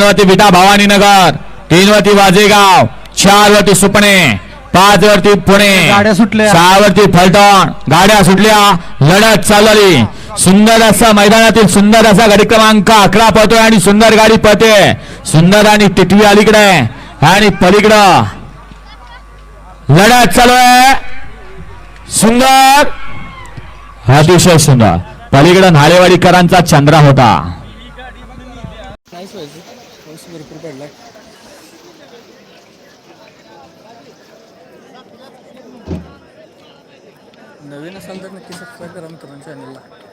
वरती विटा भवानी नगर. तीन वरती वाजेगाव चार वरती सुपणे पाच वरती पुणे गाड्या सुटल्या. सहा वरती फलटण. गाड्या सुटल्या. लढत चालवली सुंदर असा मैदानातील सुंदर असा गाडी क्रमांक अकरा पळतोय आणि सुंदर गाडी पळते. सुंदर आणि टिटवी अलीकडे आणि पलीकडं. लढत चालू आहे सुंदर. अतिशय सुंदर. पलीकडं नालेवाडीकरांचा चंद्रा होता. भरपूर पडलाय नवीन असाल तर नक्की सबस्क्राईब करा मित्रांनो चॅनलला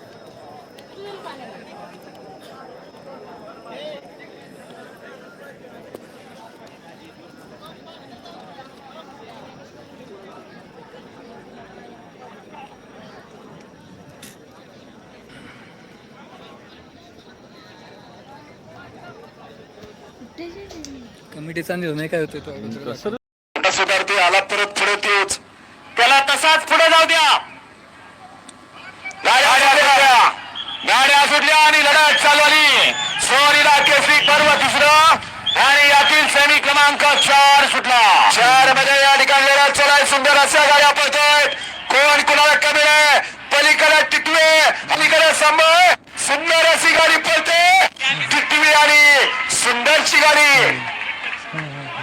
कमिटीचा निर्णय काय होतोय तो अगोदर? मोठा सुधारते आला परत पुढे तोच. त्याला तसाच पुढे जाऊ द्या. गाड्या सुटल्या. गाड्या सुटल्या आणि लढत चालू आली. सोनीला केसरी पर्व तिसरं आणि यातील सेमी क्रमांक चार सुटला. चारमध्ये या ठिकाणी लढत चालाय सुंदर अशा गाड्या पळतोय. कोण कुणाला कमी आहे? पलीकडे टिटवे अलीकडे सांभाळ. सुंदर अशी गाडी पळते. टिटवी आणि सुंदरची गाडी.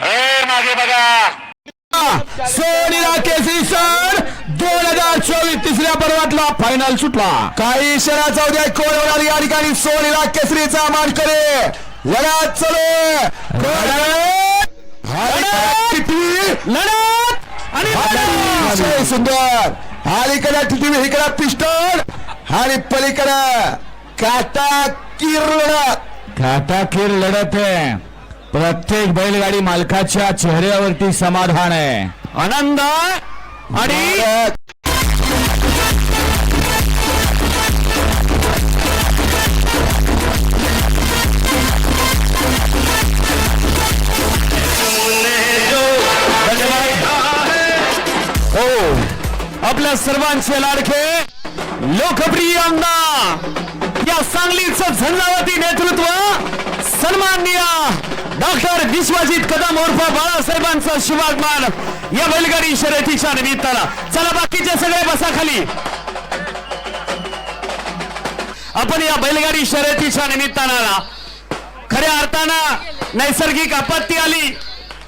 मागे बघा. सोनीला केसरी सर दोन हजार चोवीस तिसऱ्या पर्वातला फायनल सुटला. काही क्षणाचा उद्या कोण या ठिकाणी? सोनीला केसरीचा मान करे लढत. चलो लढत सुंदर. अलीकडे टिटवी इकडे पिस्टल आणि पलीकडे काटा किर लढत. काटाकीर लढत आहे. प्रत्येक बैलगाडी मालकाच्या चेहऱ्यावरती समाधान आहे. आनंद आणि हो आपल्या सर्वांचे लाडके लोकप्रिय आमदार या सांगलीचं झंझावती नेतृत्व सन्माननीय डॉक्टर विश्वजित कदम उर्फ बाळासाहेबांचा शुभागमान या बैलगाडी शर्यतीच्या निमित्ताला चला बाकीचे सगळे बसा खाली. आपण या बैलगाडी शर्यतीच्या निमित्ताना खऱ्या अर्थानं नैसर्गिक आपत्ती आली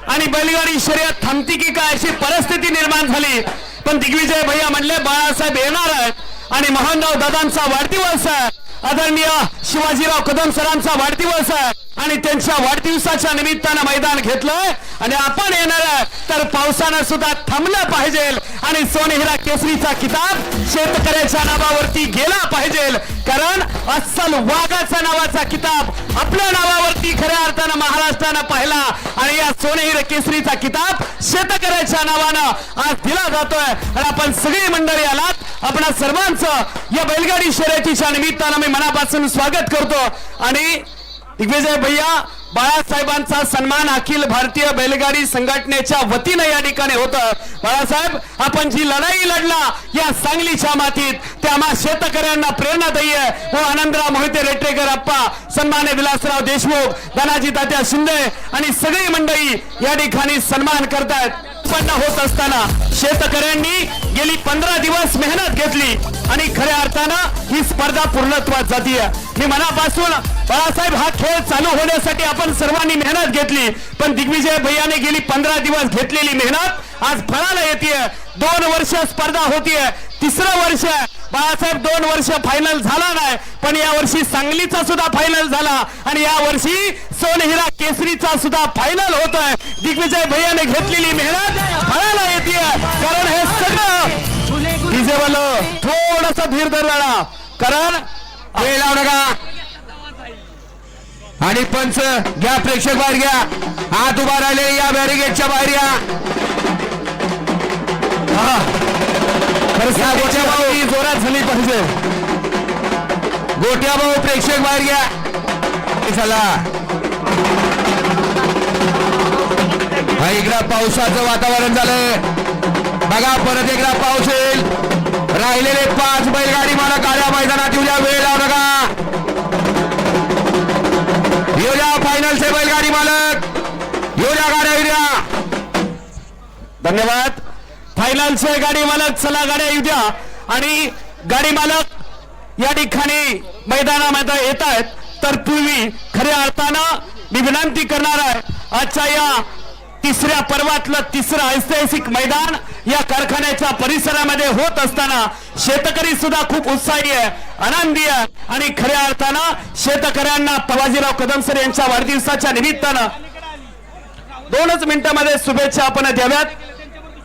आणि बैलगाडी शर्यत थांबती की काय अशी परिस्थिती निर्माण झाली. पण दिग्विजय भैया म्हणले बाळासाहेब येणार आहेत आणि मोहनराव दादांचा वाढदिवस आहे. आदरणीय शिवाजीराव कदम सरांचा वाढदिवस आहे. आणि त्यांच्या वाढदिवसाच्या निमित्तानं मैदान घेतलंय. आणि आपण येणार तर पावसानं सुद्धा थांबलं पाहिजे. आणि सोनेहिरा केसरीचा किताब शेतकऱ्याच्या नावावरती गेला पाहिजे. कारण अस्सल वाघाचा नावाचा किताब आपल्या नावावरती खऱ्या अर्थानं महाराष्ट्रानं पाहिला. आणि या सोनेहिर केसरीचा किताब शेतकऱ्याच्या नावानं आज दिला जातोय. आणि आपण सगळी मंडळी आलात. आपणा सर्वांचं या बैलगाडी शर्यतीच्या निमित्तानं मी मनापासून स्वागत करतो. आणि दिग्विजय भैया बाळासाहेबांचा सन्मान अखिल भारतीय बैलगाडी संघटनेच्या वतीनं या ठिकाणी होतं. बाळासाहेब आपण जी लढाई लढला या सांगलीच्या मातीत त्या आम्हा शेतकऱ्यांना प्रेरणादायी आहे. व आनंदराव मोहिते रेटेकर अप्पा सन्मान्य विलासराव देशमुख धनाजी तात्या शिंदे आणि सगळी मंडळी या ठिकाणी सन्मान करतायत. उत्पन्न होत असताना शेतकऱ्यांनी गेली पंधरा दिवस मेहनत घेतली आणि खऱ्या अर्थानं ही स्पर्धा पूर्णत्वात जातीय. मी मनापासून बाळासाहेब हा खेळ चालू होण्यासाठी आपण सर्वांनी मेहनत घेतली पण दिग्विजय भैयाने गेली पंधरा दिवस घेतलेली मेहनत आज फळाला येते दोन वर्ष स्पर्धा होतीये तिसरं वर्ष बाळासाहेब दोन वर्ष फायनल झाला नाही पण या वर्षी सांगलीचा सुद्धा फायनल झाला आणि या वर्षी सोनहिरा केसरीचा सुद्धा फायनल होतोय दिग्विजय भैयाने घेतलेली मेहनत फळाला येते कारण हे सगळं डीजे थोडस धीर धरला कारण वेळ लावू नका. आणि पंच घ्या प्रेक्षक बाहेर घ्या. हात उभा राहिले या बॅरिगेटच्या बाहेर या. हा. जोरात झाली पाहिजे. गोट्या भाऊ प्रेक्षक बाहेर घ्या. चला. हा इकडं पावसाचं वातावरण झालं बघा परत एकदा पाऊस येईल. राहिलेले पाच बैलगाडी मला काळ्या मैदानात येऊ द्या वेळ लावू नका. येऊ द्या फायनलचे बैलगाडी मालक. येऊ द्या गाड्या येऊ द्या धन्यवाद. फायनलचे गाडी मालक. चला गाड्या येऊ द्या आणि गाडी मालक या ठिकाणी मैदानामध्ये येत आहेत. तर पूर्वी खऱ्या अर्थानं मी विनंती करणार आहे आजच्या या तिसऱ्या पर्वातलं तिसरं ऐतिहासिक मैदान या कारखान्याच्या परिसरामध्ये होत असताना शेतकरी सुद्धा खूप उत्साही आहे आनंदी आहे. आणि खऱ्या अर्थानं शेतकऱ्यांना पवाजीराव कदम सर यांच्या वाढदिवसाच्या निमित्तानं दोनच मिनिटांमध्ये शुभेच्छा आपण द्याव्यात.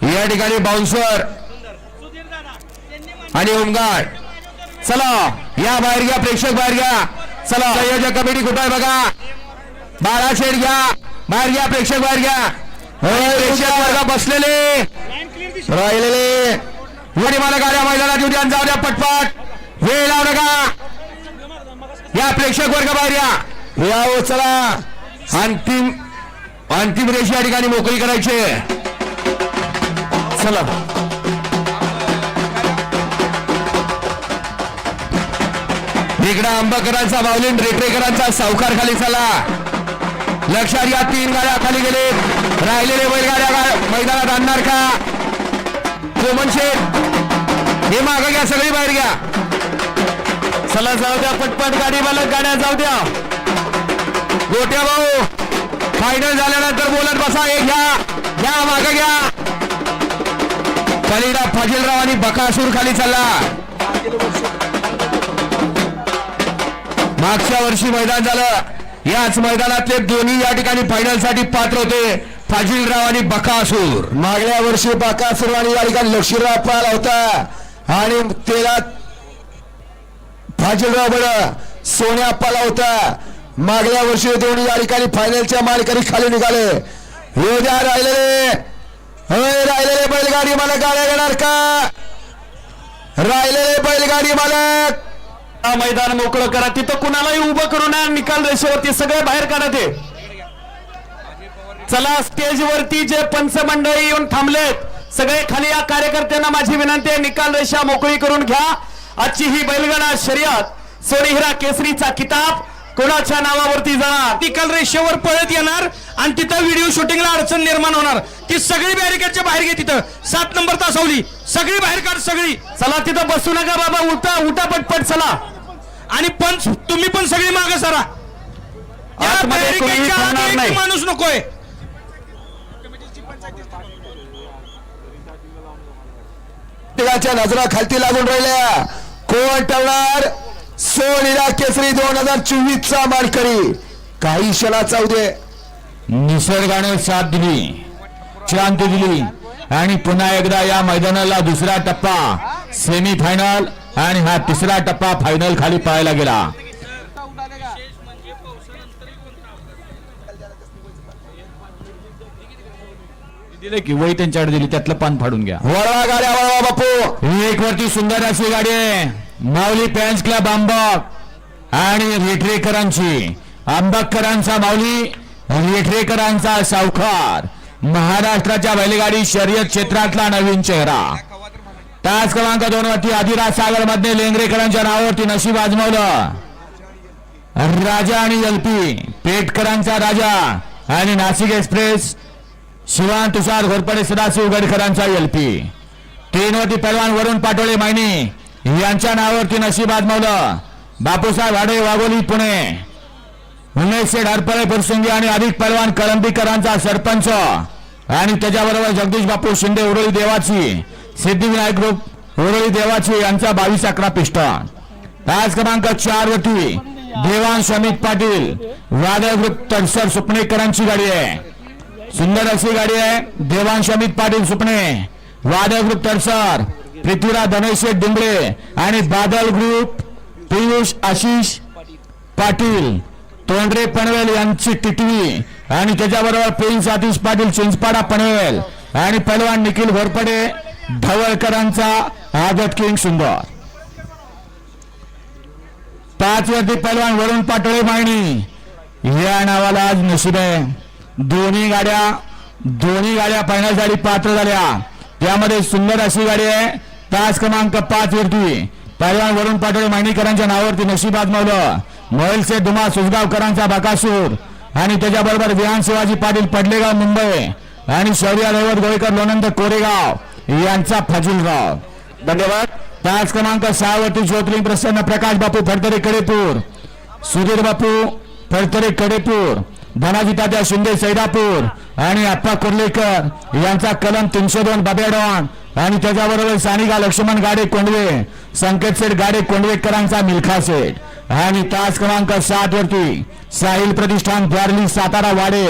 या ठिकाणी बाउन्सर आणि होमगार्ड. चला या बाहेर घ्या प्रेक्षक बाहेर घ्या. चला संयोजक कमिटी कुठं आहे बघा? बाळा शेठ घ्या. बाहेर घ्या प्रेक्षक बाहेर घ्या. होय, प्रेक्षक वर्ग बसलेले. राहिलेले. वडी मला गाड्या मैदानात येऊ द्या जाऊ द्या पटपट. वेळ लावू नका. या प्रेक्षक वर्ग बाहेर या हो चला. अंतिम अंतिम रेष या ठिकाणी मोकळी करायची आहे. चला. इकडं अंबकरांचा बावलीन रेटरेकरांचा सावकार खाली चला लक्षात या तीन गाड्या खाली गेले राहिलेले बैलगाड्या मैदानात आणणार का? कोमन शेठ हे मागं घ्या सगळी बाहेर घ्या. चला जाऊ द्या पटपट गाडी मालक गाड्या जाऊ द्या. गोट्या भाऊ फायनल झाल्यानंतर बोलत बसा हे घ्या घ्या मागं घ्या. पलीडा फजीलराव आणि बकासूर खाली चालला. मागच्या वर्षी मैदान झालं. याच मैदानातले दोन्ही या ठिकाणी फायनलसाठी पात्र होते फाजीलराव आणि बकासूर. मागल्या वर्षी बकासूर आणि या ठिकाणी लक्ष्मीराव पाहिला होता. आणि त्याला फाजीलराव बड सोन्या पाला होता. मागल्या वर्षी दोन्ही या ठिकाणी फायनलच्या मालिकरी खाली निघाले. उद्या राहिलेले. राहिलेले बैलगाडी मालक गाड्या येणार का राहिलेले बैलगाडी मालक. मैदान मोकळं करा. तिथं कुणालाही उभं करू नये निकाल रेषेवरती सगळे बाहेर काढा ते. चला स्टेजवरती जे पंच मंडळी येऊन थांबलेत सगळे खाली या कार्यकर्त्यांना माझी विनंती आहे निकाल रेषा मोकळी करून घ्या. आजची ही बैलगाडा शर्यत सोनेहिरा केसरीचा किताब कोणाच्या नावावरती जाणार? निकाल रेषेवर पळत येणार आणि तिथं व्हिडिओ शूटिंगला अडचण निर्माण होणार. ती सगळी बॅरिकेडच्या बाहेर घे तिथं. सात नंबर तासावली. सगळी बाहेर काढ सगळी. चला तिथं बसू नका बाबा उठा उठा पटपट चला. आणि पण तुम्ही पण सगळी मागे सरा. माणूस नकोय. नजरा खालती लागून राहिल्या. कोण टळणार? सोनीला केसरी दोन हजार चोवीस चा मानकरी. काही क्षणाचा उदय निसर्गाने साथ दिली शांती दिली आणि पुन्हा एकदा या मैदानाला दुसरा टप्पा सेमी फायनल आणि हा तिसरा टप्पा फायनल खाली पाहायला गेला. दिले की वही त्यांच्याकडे दिली त्यातलं पान फाडून घ्या. वळवा गाड्या वळवा बापू. एक वरती सुंदर अशी गाडी आहे. माऊली फॅन्स क्लब आंबक आणि रेठरेकरांची आंबककरांचा माऊली रेठरेकरांचा सावकार महाराष्ट्राच्या बैलगाडी शर्यत क्षेत्रातला नवीन चेहरा. तास क्रमांक दोन वरती आदिराज सागरमध्ये लेंगरेकरांच्या नावावरती नशीब आजमावलं. राजा आणि एलपी पेटकरांचा राजा आणि नाशिक एक्सप्रेस शिवान तुषार घोरपडे सदाशिव गडकरांचा एलपी ट्रेनवरती पैलवान वरुण पाटोळे मायनी यांच्या नावावरती नशीब आजमावलं. बापूसाहेब हाडे वाघोली पुणे. उमेश शेठ हरपळे फुरसुंगी आणि अधिक पैलवान कळंबीकरांचा सरपंच. आणि त्याच्याबरोबर जगदीश बापू शिंदे उरळी देवाची. सिद्धिविनायक ग्रुप उरळी देवाची यांचा बावीस अकरा पिस्टन तास क्रमांक चार वरती देवान अमित पाटील वादळ ग्रुप तडसर सुपणेकरांची गाडी आहे. सुंदर अशी गाडी आहे देवांश अमित पाटील सुपणे वादळ ग्रुप तडसर. पृथ्वीराज धनेश्वर डिंगळे आणि बादल ग्रुप पियुष आशिष पाटील तोंडरे पनवेल यांची टिटवी आणि त्याच्याबरोबर पियुष आतिश पाटील चिंचपाडा पनवेल आणि पलवान निखिल घोरपडे ढवळकरांचा आदत किंग सुंदर. पाच वरती पलवान वरुण पाटोळे मायणी या नावाला आज नशीब आहे. दोन्ही गाड्या दोन्ही गाड्या फायनलसाठी पात्र झाल्या. त्यामध्ये सुंदर अशी गाडी आहे. तास क्रमांक पाच वरती. पहलवान वरुण पाटोळे मायनीकरांच्या नावावरती नशीब आजमावलं मोहेलचे धुमा सुसगावकरांचा बाकासूर. आणि त्याच्याबरोबर विहान शिवाजी पाटील पडलेगाव मुंबई. आणि शौर्य रैवत गोळीकर लोणंद कोरेगाव. यांचा फाजिलगाव. धन्यवाद. तास क्रमांक सहा वरती ज्योतिर्लिंग प्रसन्न प्रकाश बापू फडतरे कडेपूर. सुधीर बापू फडतरे कडेपूर. धनाजी तात्या शिंदे सैदापूर. आणि अप्पा कुर्लेकर यांचा कलम तीनशे दोन बबेडॉन आणि त्याच्याबरोबर सानिका लक्ष्मण गाडे कोंडवे संकेत सेठ गाडे कोंडवेकरांचा मिल्खा सेठ. आणि तास क्रमांक सात वरती साहिल प्रतिष्ठान द्वारली सातारा वाडे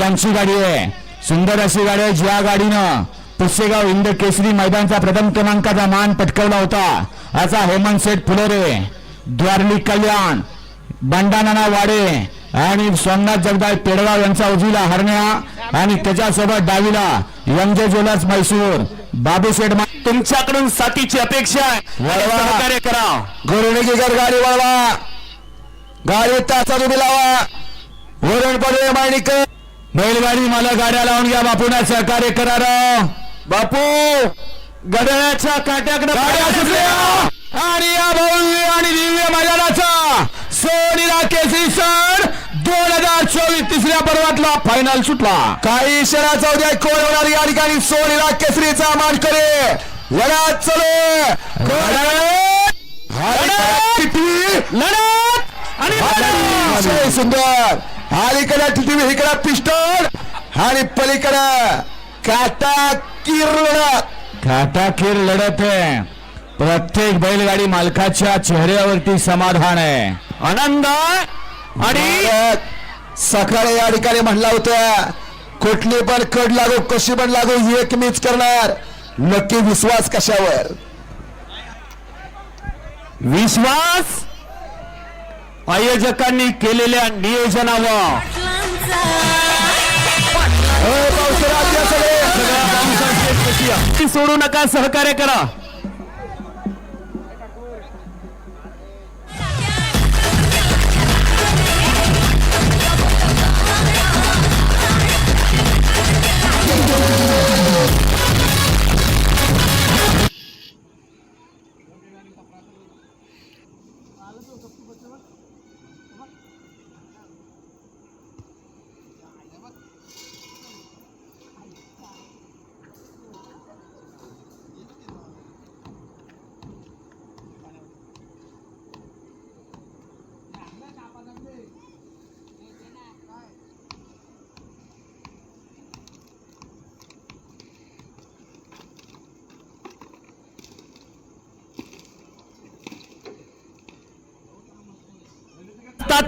यांची गाडी आहे. सुंदर अशी गाडी आहे ज्या गाडीनं पुसेगाव इंद केसरी मैदानचा प्रथम क्रमांकाचा मान पटकवला होता. असा हेमंत सेठ फुलोरे द्वारली कल्याण बंडानाना वाडे आणि सोमनाथ जगदाय पेडगाव यांचा उजवीला हरण्या आणि त्याच्यासोबत डावीला यमजे ज्वेलर्स मैसूर. बाबू शेठ तुमच्याकडून साथीची अपेक्षा आहे. करा. गुरुणीकर गाडी वळवा. गाडी तासात उभी लावा. वरून पडवे माणिक. बैलगाडी मला गाड्या लावून घ्या बापूना सहकार्य करा राव. बापू गडळ्याच्या काट्याकडे गाड्या सुटल्या. आणि या भव्य आणि दिव्य मैदानाचा सोनीला केसरी सण दोन हजार चोवीस तिसऱ्या पर्वातला फायनल सुटला. काही क्षणाचा उद्या कोण होणार या ठिकाणी? सोनीला केसरीचा मान करे लढत चलो लढत. सुंदर. अलीकडे टिटीव्ही इकडे पिस्टल आणि पलीकडे काटा किर लढत. काटाकीर लढत आहे. प्रत्येक बैलगाडी मालकाच्या चेहऱ्यावरती समाधान आहे. आनंद आणि सकाळी या ठिकाणी म्हणला होता कुठली पण कड लागू कशी पण लागू एक मीच करणार. नक्की विश्वास कशावर? विश्वास आयोजकांनी केलेल्या नियोजनावर. सोडू नका सहकार्य करा.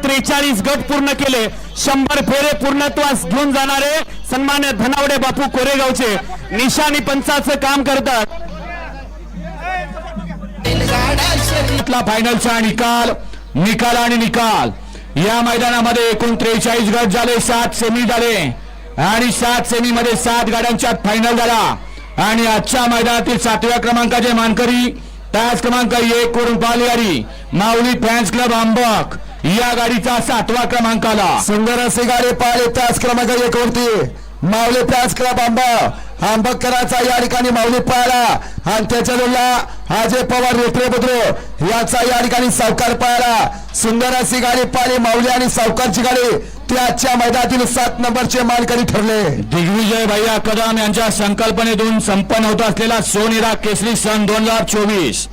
त्रेचाळीस गट पूर्ण केले. शंभर फेरे पूर्णत्वास घेऊन जाणारे सन्मान्य धनावडे बापू कोरेगावचे. निशाणी पंचाचं काम करतात. फायनलचा निकाल निकाल आणि निकाल. या मैदानामध्ये एकूण त्रेचाळीस गट झाले सात सेमी झाले. आणि सात सेमी मध्ये सात गाड्यांच्या फायनल झाला. आणि आजच्या मैदानातील सातव्या क्रमांकाचे मानकरी तास क्रमांक एक वरून पालगाडी माऊली फॅन्स क्लब आंबक. या गाडीचा सातवा क्रमांक आला सुंदर गाडी पाहिले त्याच क्रमांक एक वरती माऊली त्याच क्लब आंबा. आंबकराचा या ठिकाणी माऊली पाहिला आणि त्याच्या जोडला अजय पवार रेत्रे बुद्रो याचा या ठिकाणी सावकार पाहिला सुंदर अशी गाडी पाहिली माऊली आणि सावकारची गाडी. ते आजच्या मैदानातील सात नंबरचे मानकरी ठरले. दिग्विजय भैया कदम यांच्या संकल्पनेतून संपन्न होत असलेला सोनेरा केसरी सन दोन हजार चोवीस.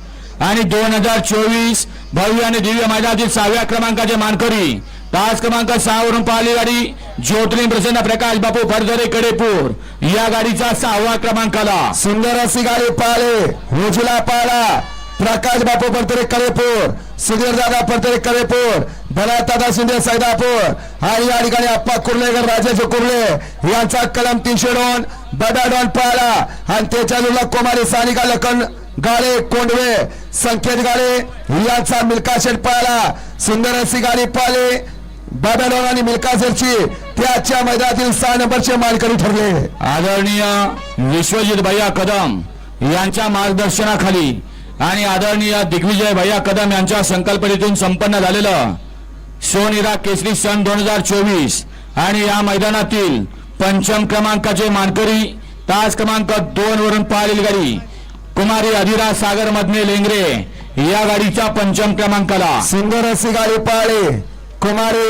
आणि दोन हजार चोवीस भव्य आणि दिव्य मैदानातील सहाव्या क्रमांकाचे मानकरी. तास क्रमांक सहा वरून पाहिली गाडी ज्योतिर्लिंग प्रसन्न प्रकाश बापू फडदरे कडेपूर. या गाडीचा सहावा क्रमांक आला सुंदर अशी गाडी पाहिले उजला पाहिला प्रकाश बापू पडतरे कडेपूर. सुधीर दादा पडतरे कडेपूर. भरत दादा शिंदे सैदापूर. आणि या ठिकाणी अप्पा कुर्लेकर राजेश कुर्ले यांचा कलम तीनशे दोन बडा डॉन पाहिला. आणि त्याच्या कुमारी सानिका लखन गाळे कोंडवे संकेत गाळे यांचा मिल्का शेट पाहिला सुंदर अशी गाडी पाहिली बाबा डॉन आणि मिल्का शेटची त्याच्या मैदानातील सहा नंबरचे मानकरी ठरले. आदरणीय विश्वजित भैया कदम यांच्या मार्गदर्शनाखाली आणि आदरणीय दिग्विजय भैया कदम यांच्या संकल्पनेतून संपन्न झालेलं सोनिरा केसरी सन दोन हजार चोवीस आणि या मैदानातील पंचम क्रमांकाचे मानकरी तास क्रमांक दोन वरून पाहिलेली गाडी कुमारी अधिरा सागर मधने लेंगरे या गाडीच्या पंचम क्रमांकाला. सुंदर अशी गाडी पाळली. कुमारी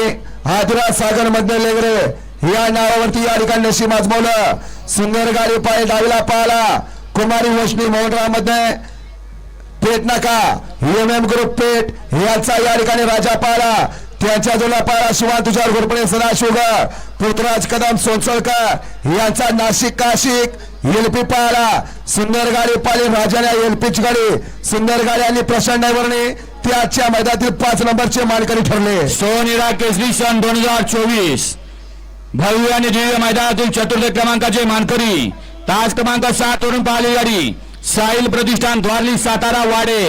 आदिरा सागर मधने लेंगरे या नावावरती या ठिकाणी नशीब आजमावलं. सुंदर गाडी पाळी डावीला पाळा कुमारी वशनी मोहनरावमध्ये पेट नका. एम एम ग्रुप पेट याचा या ठिकाणी राजा पाळा त्यांच्या जोला पाळा शिवा तुझ्यावर घोरपणे सदाशिवगर पृथ्वीराज कदम सोनसळकर यांचा नाशिक काशिक एलपी पाला सुंदर गाडी पाली राजाने एलपीची गाडी. सुंदर गाडी आणि प्रशांत डायव्हरने ते आजच्या मैदानातील पाच नंबरचे मानकरी ठरले. सोनिरा केसरी सन दोन हजार चोवीस. भव्य आणि दिव्य मैदानातील चतुर्थ क्रमांकाचे मानकरी. तास क्रमांक सात वरून पाहिली गाडी. साहिल प्रतिष्ठान द्वारली सातारा वाडे.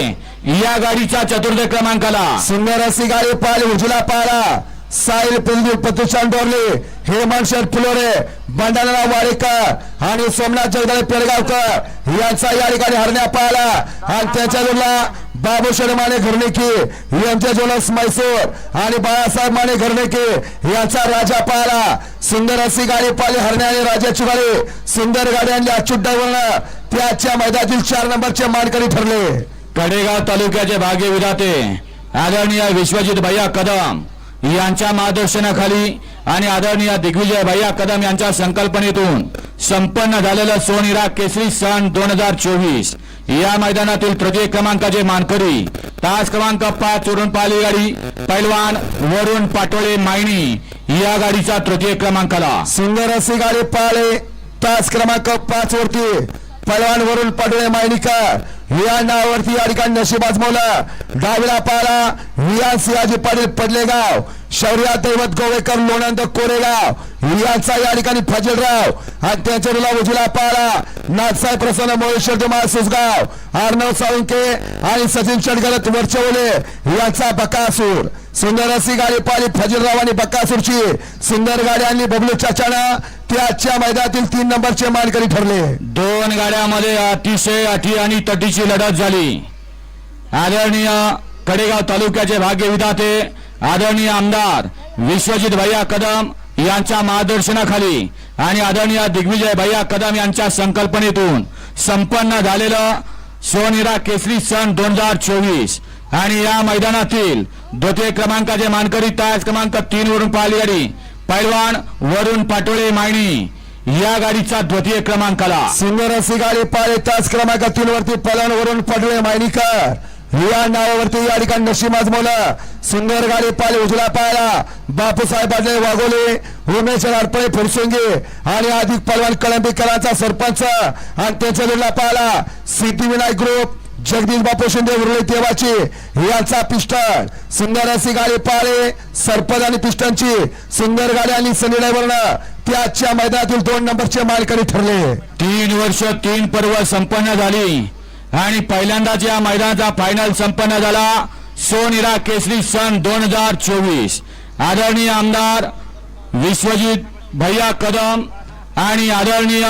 या गाडीचा चतुर्थ क्रमांकाला. सुंदर अशी गाडी पाहिली उजला पाला साहिल पिंजू प्रतिष्ठान डोरले हेमंत शेठ फुलोरे बंडारा वाडेकर आणि सोमनाथ जगदाळे पेडगावकर यांचा या ठिकाणी हरण्या पाहिला आणि त्याच्या जोडला बाबू माने घरणेकी यांच्या जोडस मैसूर आणि बाळासाहेब माने घरणेकी यांचा राजा पाहिला सुंदर अशी गाडी पाहिली हरण्या आणि राजाची गाडी. सुंदर गाडी आणली अच्युत त्याच्या मैदानातील चार नंबरचे मानकरी ठरले. कडेगाव तालुक्याचे भाग्य विधाते आदरणीय विश्वजित भैया कदम. यांच्या मार्गदर्शनाखाली आणि आदरणीय दिग्विजय भैया कदम यांच्या संकल्पनेतून संपन्न झालेलं सोनिरा केसरी सन दोन हजार चोवीस. या मैदानातील तृतीय क्रमांकाचे मानकरी तास क्रमांक पाच वरून पाली गाडी पैलवान वरुण पाटोळे मायणी या गाडीचा तृतीय क्रमांकाला. सुंदर अशी गाडी पाळे तास क्रमांक पाच वरती. पैलवान वरून पडळे मायणीकर या नावावरती या ठिकाणी नशीब आजमवलं. डावीला पारा रियान सियाजी पाटील पडलेगाव. शौर्या दैवत गोवेकर लोणंद कोरेगाव. यांचा या ठिकाणी फजलराव. आणि त्यांच्या रुला उजला पारा. नाथसाहेब प्रसन्न महेश्वर देमाळ सुसगाव अर्णव साळुंके आणि सचिन चडगलत वरचवले यांचा बकासूर. सुंदर अशी गाडी पाहिली फजीलराव आणि बक्कासूरची. सुंदर गाडी आणली बबलू चाचानं. ते आजच्या मैदानातील तीन नंबरचे मानकरी ठरले. दोन गाड्यामध्ये अतिशय अटी आणि तटीची लढत झाली. आदरणीय कडेगाव तालुक्याचे भाग्य विधाते आदरणीय आमदार विश्वजित भैया कदम यांच्या मार्गदर्शनाखाली आणि आदरणीय दिग्विजय भैया कदम यांच्या संकल्पनेतून संपन्न झालेलं सोनिरा केसरी सन दोन हजार चोवीस. आणि या मैदानातील द्वितीय क्रमांकाचे मानकरी तास क्रमांक तीन वरून पाहिली गाडी. पैलवान वरुण पाटोळे मायणी. या गाडीचा द्वितीय क्रमांकाला. सिंगर अशी गाडी पाहिली तास क्रमांक तीन वरती पैलवान वरून पडले मायणीकर. या नावावरती या ठिकाणी नशीब आजमवलं सुंदर गाडी पाहिले उजला पाहिला बापूसाहेब पाटील वाघोले उमेश अडपळे फुरसुंगे आणि अधिक पलवान कळंबीकरांचा सरपंच. आणि त्यांच्या पाहिला सिटी विनायक ग्रुप जगदीश बापू शिंदे उरले देवाची यांचा पिस्टन. सुंदर अशी गाडी पाळे सरपंच आणि पिस्टनची. सुंदर गाडी आणि सनी ड्रायव्हरनं त्याच्या मैदानातील दोन नंबरचे मालकरी ठरले. तीन वर्ष तीन पर्व संपन्न झाली. आणि पहिल्यांदाच या मैदानाचा फायनल संपन्न झाला सोनिरा केसरी सन दोन हजार चोवीस. आदरणीय आमदार विश्वजित भैया कदम आणि आदरणीय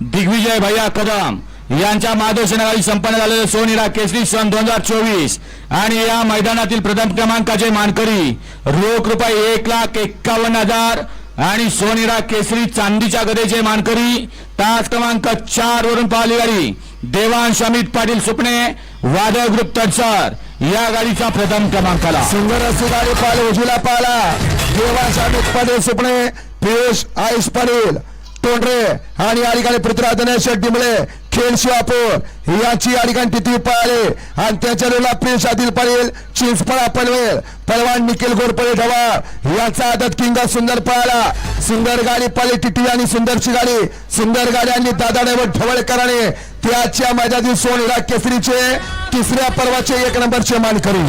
दिग्विजय भैया कदम. यांच्या मार्गदर्शनाखाली संपन्न झालेले सोनिरा केसरी सन दोन हजार चोवीस. आणि या मैदानातील प्रथम क्रमांकाचे मानकरी. रोख रुपये एक लाख एक्कावन्न हजार. आणि सोनिरा केसरी चांदीच्या गदेचे मानकरी. तास क्रमांक चार वरून पाहिली गाडी. देवांश अमित पाटील सुपणे वादळ ग्रुप तडसर. या गाडीचा प्रथम क्रमांकाला. सुंदर अशी गाडी पाहिले उजवीला पाहिला. देवांश अमित पाटील सुपणे पियुष आयुष पाटील. तोंडरे आणि या ठिकाणी पृथ्वीराज शेट्टी डिंबळे खेळ शिवापूर याची या ठिकाणी तिथे पळाले. आणि त्याच्या रोला प्रिन्स आदिल पाटील चिंचपळा पनवेल परवान निखिल गोरपळे ढवा याचा आदत किंग सुंदर पळाला. सुंदर गाडी पळे टिटी आणि सुंदरची गाडी. सुंदर गाडी आणि दादा ड्रायव्हर ढवळकराने. त्याच्या मैदानातील सोनिरा केसरीचे तिसऱ्या पर्वाचे एक नंबरचे मानकरी.